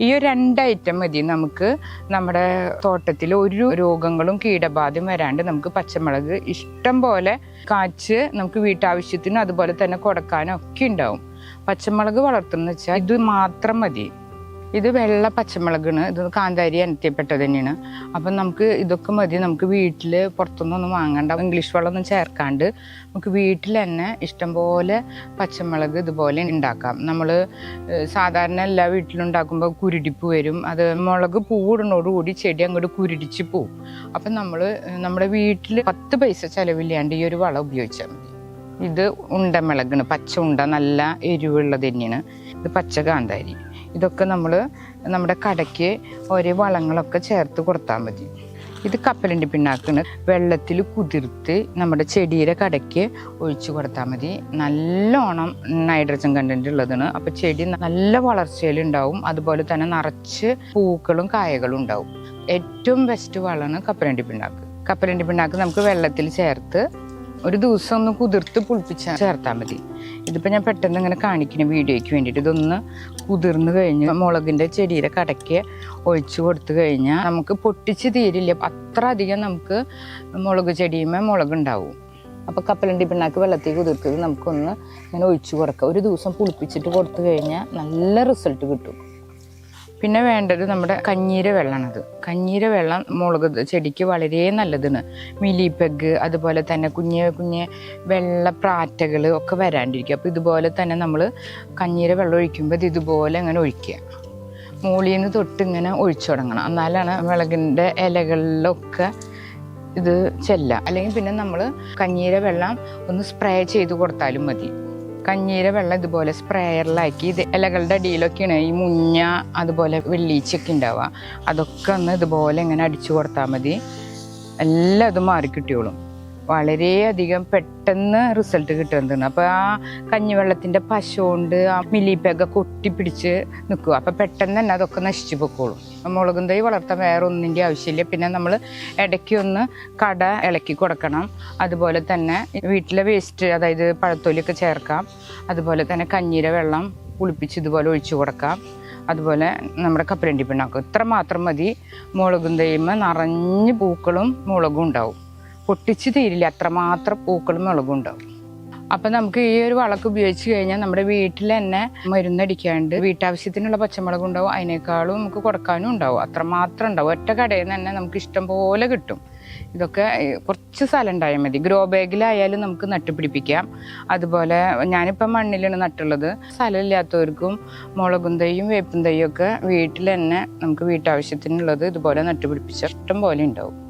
ഈ ഒരു രണ്ട് ഐറ്റം മതി. നമുക്ക് നമ്മുടെ തോട്ടത്തിൽ ഒരു രോഗങ്ങളും കീടബാധയും വരാണ്ട് നമുക്ക് പച്ചമുളക് ഇഷ്ടം പോലെ കാച്ച് നമുക്ക് വീട്ടാവശ്യത്തിനും അതുപോലെ തന്നെ കൊടുക്കാനും ഒക്കെ ഉണ്ടാവും. പച്ചമുളക് വളർത്തുന്ന വെച്ചാൽ ഇത് മാത്രം മതി. ഇത് വെള്ള പച്ചമുളകാണ്. ഇത് കാന്താരി അനത്തിയപ്പെട്ടത് തന്നെയാണ്. അപ്പം നമുക്ക് ഇതൊക്കെ മതി. നമുക്ക് വീട്ടിൽ പുറത്തുനിന്നൊന്നും വാങ്ങണ്ട. ഇംഗ്ലീഷ് വെള്ളമൊന്നും ചേർക്കാണ്ട് നമുക്ക് വീട്ടിൽ തന്നെ ഇഷ്ടംപോലെ പച്ചമുളക് ഇതുപോലെ ഉണ്ടാക്കാം. നമ്മൾ സാധാരണ എല്ലാ വീട്ടിലും ഉണ്ടാക്കുമ്പോൾ കുരുടിപ്പ് വരും. അത് മുളക് പൂവിടുന്നതോടുകൂടി ചെടി അങ്ങോട്ട് കുരുടിച്ച് പോവും. അപ്പം നമ്മൾ നമ്മുടെ വീട്ടിൽ പത്ത് പൈസ ചിലവില്ലാണ്ട് ഈ ഒരു വളം ഉപയോഗിച്ചാൽ മതി. ഇത് ഉണ്ടമിളകാണ് പച്ച ഉണ്ട നല്ല എരിവുള്ളത് തന്നെയാണ്. ഇത് പച്ച കാന്താരി. ഇതൊക്കെ നമ്മൾ നമ്മുടെ കടയ്ക്ക് ഒരേ വളങ്ങളൊക്കെ ചേർത്ത് കൊടുത്താൽ മതി. ഇത് കപ്പലിന്റെ പിണ്ണാക്കാണ്. വെള്ളത്തിൽ കുതിർത്ത് നമ്മുടെ ചെടിയുടെ കടയ്ക്ക് ഒഴിച്ചു കൊടുത്താൽ മതി. നല്ലോണം നൈട്രജൻ കണ്ടന്റ് ഉള്ളതാണ്. അപ്പോൾ ചെടി നല്ല വളർച്ചയിലുണ്ടാവും അതുപോലെ തന്നെ നിറച്ച് പൂക്കളും കായകളും ഉണ്ടാവും. ഏറ്റവും ബെസ്റ്റ് വളമാണ് കപ്പലണ്ടി പിണ്ണാക്ക്. കപ്പലണ്ടി പിണ്ണാക്ക് നമുക്ക് വെള്ളത്തിൽ ചേർത്ത് ഒരു ദിവസം ഒന്ന് കുതിർത്ത് പുളിപ്പിച്ച് ചേർത്താൽ മതി. ഇതിപ്പോൾ ഞാൻ പെട്ടെന്ന് ഇങ്ങനെ കാണിക്കുന്ന വീഡിയോയ്ക്ക് വേണ്ടിയിട്ട് ഇതൊന്ന് കുതിർന്ന് കഴിഞ്ഞ് മുളകിന്റെ ചെടിയുടെ കടയ്ക്ക് ഒഴിച്ച് കൊടുത്തു കഴിഞ്ഞാൽ നമുക്ക് പൊട്ടിച്ച് തീരില്ല. അത്ര അധികം നമുക്ക് മുളക് ചെടിയുമേ മുളകുണ്ടാവും. അപ്പോൾ കപ്പലണ്ടി പിണ്ണാക്ക് വെള്ളത്തിൽ കുതിർത്തത് നമുക്കൊന്ന് ഇങ്ങനെ ഒഴിച്ചു കൊടുക്കാം. ഒരു ദിവസം പുളിപ്പിച്ചിട്ട് കൊടുത്തു കഴിഞ്ഞാൽ നല്ല റിസൾട്ട് കിട്ടും. പിന്നെ വേണ്ടത് നമ്മുടെ കഞ്ഞീര വെള്ളമാണത് കഞ്ഞീര വെള്ളം മുളക് ചെടിക്ക് വളരെ നല്ലതാണ് മിലിപ്പെഗ് അതുപോലെ തന്നെ കുഞ്ഞ് കുഞ്ഞ് വെള്ള പ്രാറ്റകൾ ഒക്കെ വരാണ്ടിരിക്കും. അപ്പോൾ ഇതുപോലെ തന്നെ നമ്മൾ കഞ്ഞീര വെള്ളം ഒഴിക്കുമ്പോൾ ഇത് ഇതുപോലെ അങ്ങനെ ഒഴിക്കുക. മൂളിയിൽ നിന്ന് തൊട്ട് ഇങ്ങനെ ഒഴിച്ചു തുടങ്ങണം. എന്നാലാണ് വിളകിന്റെ ഇലകളിലൊക്കെ ഇത് ചെല്ല അല്ലെങ്കിൽ പിന്നെ നമ്മൾ കഞ്ഞീര വെള്ളം ഒന്ന് സ്പ്രേ ചെയ്ത് കൊടുത്താലും മതി. കഞ്ഞീര വെള്ളം ഇതുപോലെ സ്പ്രേയറിലാക്കി ഇത് ഇലകളുടെ അടിയിലൊക്കെയാണ് ഈ മുഞ്ഞ അതുപോലെ വെള്ളീച്ചൊക്കെ ഉണ്ടാവുക. അതൊക്കെ ഒന്ന് ഇതുപോലെ ഇങ്ങനെ അടിച്ചു കൊടുത്താൽ മതി. എല്ലാം ഇത് മാറി കിട്ടിയോളും. വളരെയധികം പെട്ടെന്ന് റിസൾട്ട് കിട്ടുന്നതാണ് അപ്പോൾ ആ കഞ്ഞിവെള്ളത്തിന്റെ പശ കൊണ്ട് ആ മിലിപ്പൊക്കെ കൊട്ടിപ്പിടിച്ച് നിൽക്കുക. അപ്പോൾ പെട്ടെന്ന് തന്നെ അതൊക്കെ നശിച്ചു പൊക്കോളും. മുളകും തൈ വളർത്താൻ വേറെ ഒന്നിന്റെ ആവശ്യമില്ല. പിന്നെ നമ്മൾ ഇടയ്ക്ക് ഒന്ന് കട ഇളക്കി കൊടുക്കണം. അതുപോലെ തന്നെ വീട്ടിലെ വേസ്റ്റ് അതായത് പഴത്തൊലിയൊക്കെ ചേർക്കാം. അതുപോലെ തന്നെ കഞ്ഞീര വെള്ളം പുളിപ്പിച്ച് ഇതുപോലെ ഒഴിച്ചു കൊടുക്കാം. അതുപോലെ നമ്മുടെ കപ്പലണ്ടി പിണ്ണാക്കും. ഇത്ര മാത്രം മതി. മുളകും തൈമ നിറഞ്ഞ് പൂക്കളും മുളകും ഉണ്ടാവും. പൊട്ടിച്ച് തീരില്ല. അത്രമാത്രം പൂക്കളും മുളകും ഉണ്ടാവും. അപ്പം നമുക്ക് ഈ ഒരു വളക്ക് ഉപയോഗിച്ച് കഴിഞ്ഞാൽ നമ്മുടെ വീട്ടിൽ തന്നെ മരുന്നടിക്കാണ്ട് വീട്ടാവശ്യത്തിനുള്ള പച്ചമുളക് ഉണ്ടാവും. അതിനേക്കാളും നമുക്ക് കൊടുക്കാനും ഉണ്ടാവും. അത്രമാത്രം ഉണ്ടാവും. ഒറ്റ കടയിൽ നിന്ന് തന്നെ നമുക്ക് ഇഷ്ടം പോലെ കിട്ടും. ഇതൊക്കെ കുറച്ച് സ്ഥലം ഉണ്ടായാൽ മതി. ഗ്രോ ബാഗിലായാലും നമുക്ക് നട്ടുപിടിപ്പിക്കാം. അതുപോലെ ഞാനിപ്പം മണ്ണിലാണ് നട്ടുള്ളത്. സ്ഥലമില്ലാത്തവർക്കും മുളകും തൈയും വേപ്പും തൈയും ഒക്കെ വീട്ടിൽ തന്നെ നമുക്ക് വീട്ടാവശ്യത്തിനുള്ളത് ഇതുപോലെ നട്ടുപിടിപ്പിച്ച ഇഷ്ടം പോലെ ഉണ്ടാവും.